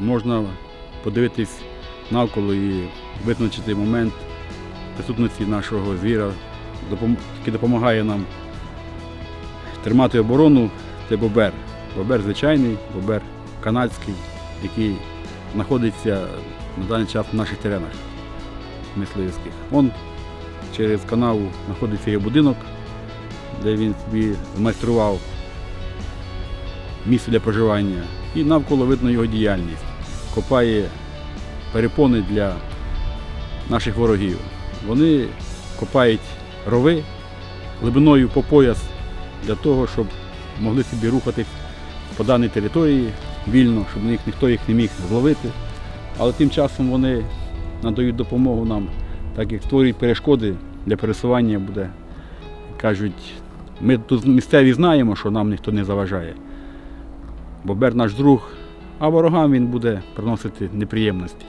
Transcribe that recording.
можна подивитись навколо і визначити момент присутності нашого звіра, який допомагає нам тримати оборону, це бобер. Бобер звичайний, бобер канадський, який знаходиться на даний час в наших теренах мисливських. Он через канаву знаходиться його будинок, де він собі змайстрував місце для проживання. І навколо видно його діяльність. Копає перепони для наших ворогів. Вони копають рови глибиною по пояс для того, щоб могли собі рухатись по даній території вільно, щоб їх, ніхто їх не міг зловити. Але тим часом вони надають допомогу нам, так як створюють перешкоди для пересування буде. Кажуть, ми тут місцеві знаємо, що нам ніхто не заважає. Бобер наш друг, а ворогам він буде приносити неприємності.